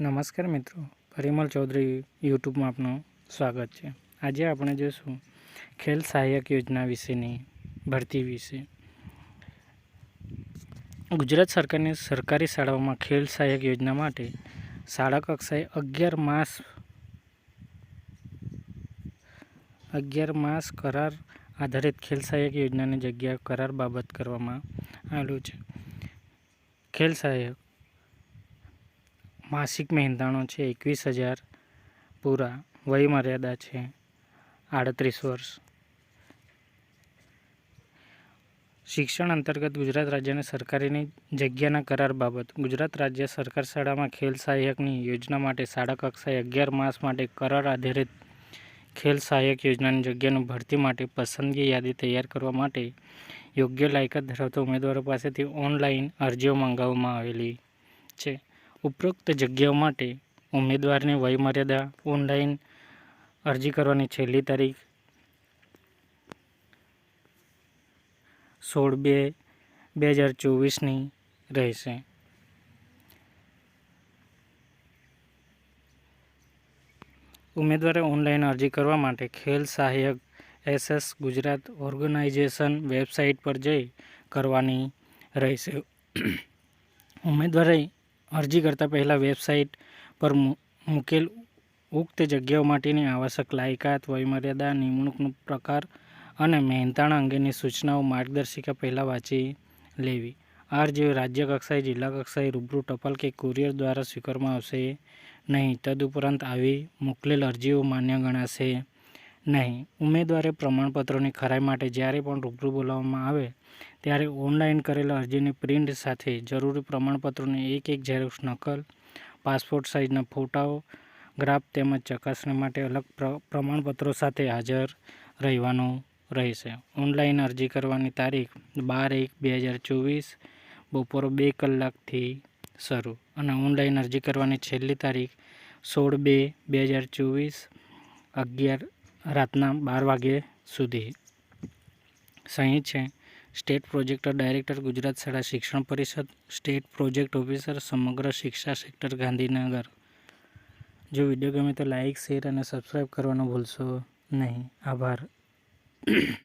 નમસ્કાર મિત્રો. પરિમલ ચૌધરી યુટ્યુબમાં આપનું સ્વાગત છે. આજે આપણે જોઈશું ખેલ સહાયક યોજના વિશેની ભરતી વિશે. ગુજરાત સરકારની સરકારી શાળાઓમાં ખેલ સહાયક યોજના માટે શાળા કક્ષાએ અગિયાર માસ અગિયાર માસ કરાર આધારિત ખેલ સહાયક યોજનાની જગ્યા કરાર બાબત કરવામાં આવેલું છે. ખેલ સહાયક માસિક મહેનતાણો છે, એકવીસ હજાર પૂરા, વયમર્યાદા છે, આડત્રીસ વર્ષ. શિક્ષણ અંતર્ગત ગુજરાત રાજ્યની સરકારીની જગ્યાના કરાર બાબત, ગુજરાત રાજ્ય સરકાર શાળામાં ખેલ સહાયકની યોજના માટે શાળા કક્ષાએ અગિયાર માસ માટે કરાર આધારિત ખેલ સહાયક યોજનાની જગ્યાની ભરતી માટે પસંદગી યાદી તૈયાર કરવા માટે યોગ્ય લાયકાત ધરાવતા ઉમેદવારો પાસેથી ઓનલાઈન અરજીઓ મંગાવવામાં આવેલી છે. ઉપરોક્ત જગ્યાઓ માટે ઉમેદવારની વયમર્યાદા ઓનલાઈન અરજી કરવાની છેલ્લી તારીખ સોળ બે બે હજાર ચોવીસની રહેશે. ઉમેદવારે ઓનલાઈન અરજી કરવા માટે ખેલ સહાયક એસએસ ગુજરાત ઓર્ગેનાઇઝેશન વેબસાઇટ પર જઈ કરવાની રહેશે. ઉમેદવારે અરજી કરતાં પહેલાં વેબસાઇટ પર મૂકેલ ઉક્ત જગ્યાઓ માટેની આવશ્યક લાયકાત, વયમર્યાદા, નિમણૂકનો પ્રકાર અને મહેનતાણા અંગેની સૂચનાઓ માર્ગદર્શિકા પહેલાં વાંચી લેવી. અરજીઓ રાજ્ય કક્ષાએ, જિલ્લા કક્ષાએ રૂબરૂ ટપાલ કે કુરિયર દ્વારા સ્વીકારવામાં આવશે નહીં. તદુપરાંત આવી મોકલેલ અરજીઓ માન્ય ગણાશે. નહીં. ઉમેદવારે પ્રમાણપત્રોની ખરાઈ માટે જ્યારે પણ રૂબરૂ બોલાવવામાં આવે, ત્યારે ઓનલાઈન કરેલા અરજીની પ્રિન્ટ સાથે જરૂરી પ્રમાણપત્રોની એક એક ઝેરોક્ષ નકલ, પાસપોર્ટ સાઇઝના ફોટાઓ, ગ્રાફ તેમજ ચકાસણી માટે અલગ પ્રમાણપત્રો સાથે હાજર રહેવાનું રહેશે. ઓનલાઈન અરજી કરવાની તારીખ બાર એક, બે હજાર ચોવીસ, બપોર બે કલાકથી શરૂ. અને ઓનલાઈન અરજી કરવાની છેલ્લી તારીખ સોળ બે બે હજાર ચોવીસ, અગિયાર રાતના બાર વાગ્યે સુધી. સહી છે. સ્ટેટ પ્રોજેક્ટર ડાયરેક્ટર ગુજરાત શાળા શિક્ષણ પરિષદ, સ્ટેટ પ્રોજેક્ટ ઓફિસર સમગ્ર શિક્ષા સેક્ટર ગાંધીનગર. જો વીડિયો ગમે તો લાઇક શેર અને સબસ્ક્રાઈબ કરવાનું ભૂલશો નહીં. આભાર.